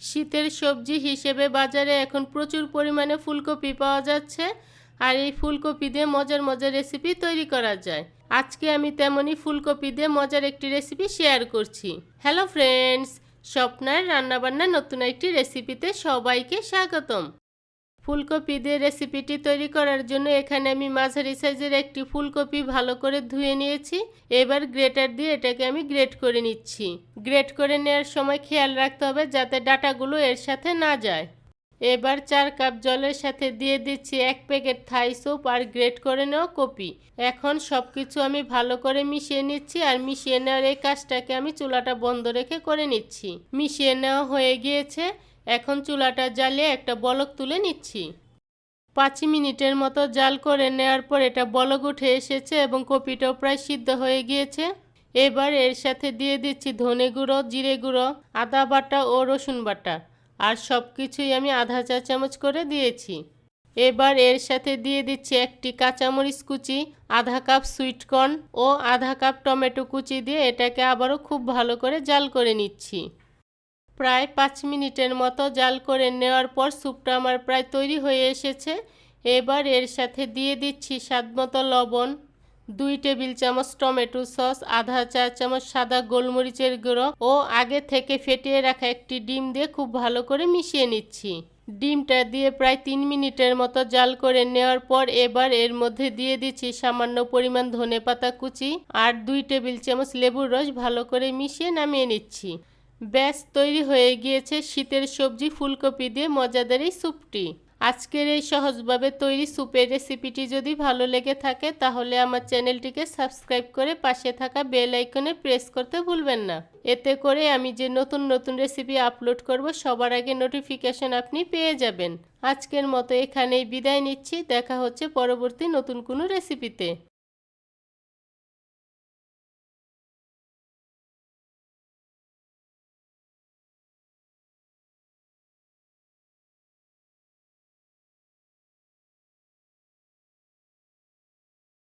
শীতের সবজি হিসেবে বাজারে এখন প্রচুর পরিমাণে ফুলকপি পাওয়া যাচ্ছে আর এই ফুলকপি দিয়ে মজার মজার রেসিপি তৈরি করা যায়। আজকে আমি তেমনই ফুলকপি দিয়ে মজার একটি রেসিপি শেয়ার করছি। হ্যালো ফ্রেন্ডস স্বপ্নার রান্নাবান্না নতুন একটি রেসিপিতে সবাইকে স্বাগতম। ফুলকপি দিয়ে রেসিপিটি তৈরি করার জন্য এখানে আমি মাঝারি সাইজের একটি ফুলকপি ভালো করে ধুয়ে নিয়েছি। এবার গ্রেটার দিয়ে এটাকে আমি গ্রেট করে নিচ্ছি। গ্রেট করে নেওয়ার সময় খেয়াল রাখতে হবে যাতে ডাটাগুলো এর সাথে না যায়। এবার চার কাপ জলের সাথে দিয়ে দিচ্ছি এক প্যাকেট থাই স্যুপ আর গ্রেট করে নেওয়া কপি। এখন সব কিছু আমি ভালো করে মিশিয়ে নিচ্ছি আর মিশিয়ে নেওয়ার এই কাজটাকে আমি চুলাটা বন্ধ রেখে করে নিচ্ছি। মিশিয়ে নেওয়া হয়ে গিয়েছে। এখন চুলাটা জ্বালিয়ে একটা বলক তুলে নিচ্ছি। পাঁচ মিনিটের মতো জাল করে নেওয়ার পর এটা বলক উঠে এসেছে এবং কপিটাও প্রায় সিদ্ধ হয়ে গিয়েছে। এবার এর সাথে দিয়ে দিচ্ছি ধনে গুঁড়ো, জিরে গুঁড়ো, আদা বাটা ও রসুন বাটা। আর সব কিছুই আমি আধা চা চামচ করে দিয়েছি। এবার এর সাথে দিয়ে দিচ্ছি একটি কাঁচামরিচ কুচি, আধা কাপ সুইটকর্ন ও আধা কাপ টমেটো কুচি দিয়ে এটাকে আবারও খুব ভালো করে জাল করে নিচ্ছি। প্রায় পাঁচ মিনিটের মতো জাল করে নেওয়ার পর স্যুপটা আমার প্রায় তৈরি হয়ে এসেছে। এবার এর সাথে দিয়ে দিচ্ছি স্বাদ মতো লবণ, দুই টেবিল চামচ টমেটো সস, আধা চা চামচ সাদা গোলমরিচের গুঁড়ো ও আগে থেকে ফেটিয়ে রাখা একটি ডিম দিয়ে খুব ভালো করে মিশিয়ে নিচ্ছি। ডিমটা দিয়ে প্রায় তিন মিনিটের মতো জাল করে নেওয়ার পর এবার এর মধ্যে দিয়ে দিচ্ছি সামান্য পরিমাণ ধনে পাতা কুচি আর দুই টেবিল চামচ লেবুর রস ভালো করে মিশিয়ে নামিয়ে নিচ্ছি। ব্যাস, তৈরি হয়ে গিয়েছে শীতের সবজি, ফুলকপি দিয়ে মজাদার এই স্যুপটি। আজকের এই সহজভাবে তৈরি স্যুপের রেসিপিটি যদি ভালো লেগে থাকে, তাহলে আমার চ্যানেলটিকে সাবস্ক্রাইব করে পাশে থাকা বেল আইকনে প্রেস করতে ভুলবেন না। এতে করে আমি যে নতুন নতুন রেসিপি আপলোড করব, সবার আগে নোটিফিকেশন আপনি পেয়ে যাবেন। আজকের মতো এখানেই বিদায় নিচ্ছি, দেখা হচ্ছে পরবর্তী নতুন কোনো রেসিপিতে।